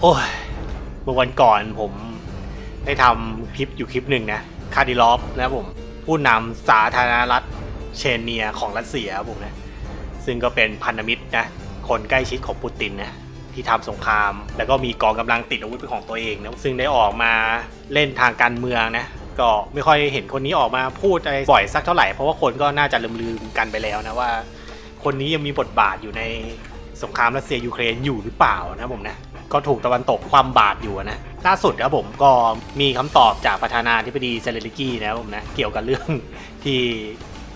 โอ้ยเมื่อวันก่อนผมได้ทำคลิปอยู่คลิปหนึ่งนะ คาดิลอฟนะผม ผู้นำสาธารณรัฐเชนเนียของรัสเซียผมนะ ซึ่งก็เป็นพันธมิตรนะ คนใกล้ชิดของปูตินนะที่ทำสงคราม แล้วก็มีกองกำลังติดอาวุธเป็นของตัวเองนะ ซึ่งได้ออกมาเล่นทางการเมืองนะ ก็ไม่ค่อยเห็นคนนี้ออกมาพูดอะไรบ่อยสักเท่าไหร่ เพราะว่าคนก็น่าจะลืมๆกันไปแล้วนะว่า คนนี้ยังมีบทบาทอยู่ใน สงครามรัสเซียยูเครนอยู่หรือเปล่านะผมนะก็ถูกตะวันตกความบาดอยู่นะล่าสุดครับผมก็มีคำตอบจากประธานาธิบดีเซเลนิกี้นะผมนะเกี่ยวกับเรื่องที่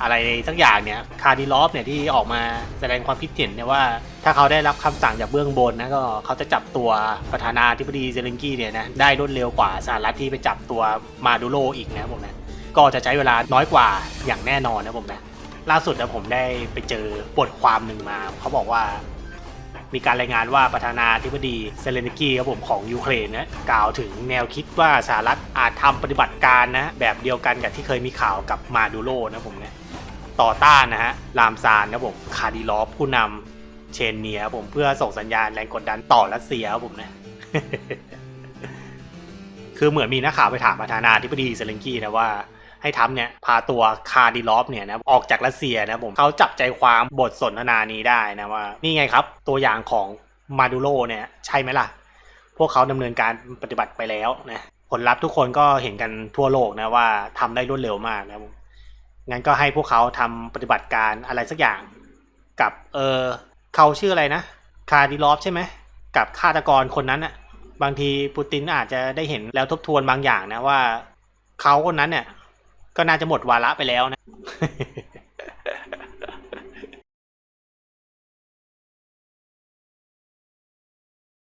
อะไรสักอย่างเนี่ยคาร์ดิลอฟเนี่ยที่ออกมาแสดงความคิดเห็นเนี่ยว่า ถ้าเขาได้รับคำสั่งจากเบื้องบนนะก็เขาจะจับตัวประธานาธิบดีเซเลนกี้เนี่ยนะได้รวดเร็วกว่าสหรัฐที่ไปจับตัวมาดูโรอีกนะผมนะก็จะใช้เวลาน้อยกว่าอย่างแน่นอนนะผมนะล่าสุดนะผมได้ไปเจอบทความหนึ่งมา เขาบอกว่า มีการรายงานว่าประธานาธิบดีเซเลนกี้ครับผมของยูเครนนะกล่าวถึงแนวคิดว่าสหรัฐอาจทำปฏิบัติการนะแบบเดียวกันกับที่เคยมีข่าวกับมาดูโรนะผมนะต่อต้านนะฮะลามซานนะผมคาดิลอฟผู้นำเชนเนียครับผมเพื่อส่งสัญญาณแรงกดดันต่อรัสเซียครับผมนะคือเหมือนมีนักข่าวไปถามประธานาธิบดีเซเลนกี้นะว่า ให้ทำเนี่ยพาตัวคาร์ดิลอฟเนี่ยนะออกจากรัสเซียนะผมเขาจับใจความบทสนทนานี้ได้นะว่านี่ไงครับตัวอย่างของมาดูโรเนี่ยใช่ไหมล่ะ พวกเขาดำเนินการปฏิบัติไปแล้วนะผลลัพธ์ทุกคนก็เห็นกันทั่วโลกนะว่าทำได้รวดเร็วมากนะผมงั้นก็ให้พวกเขาทำปฏิบัติการอะไรสักอย่าง กับเออเขาชื่ออะไรนะ คาร์ดิลอฟใช่ไหมกับฆาตกรคนนั้นอะบางทีปูตินอาจจะได้เห็นแล้วทบทวนบางอย่างนะว่าเขาคนนั้นเนี่ย ก็น่าจะหมดวาระไปแล้วนะ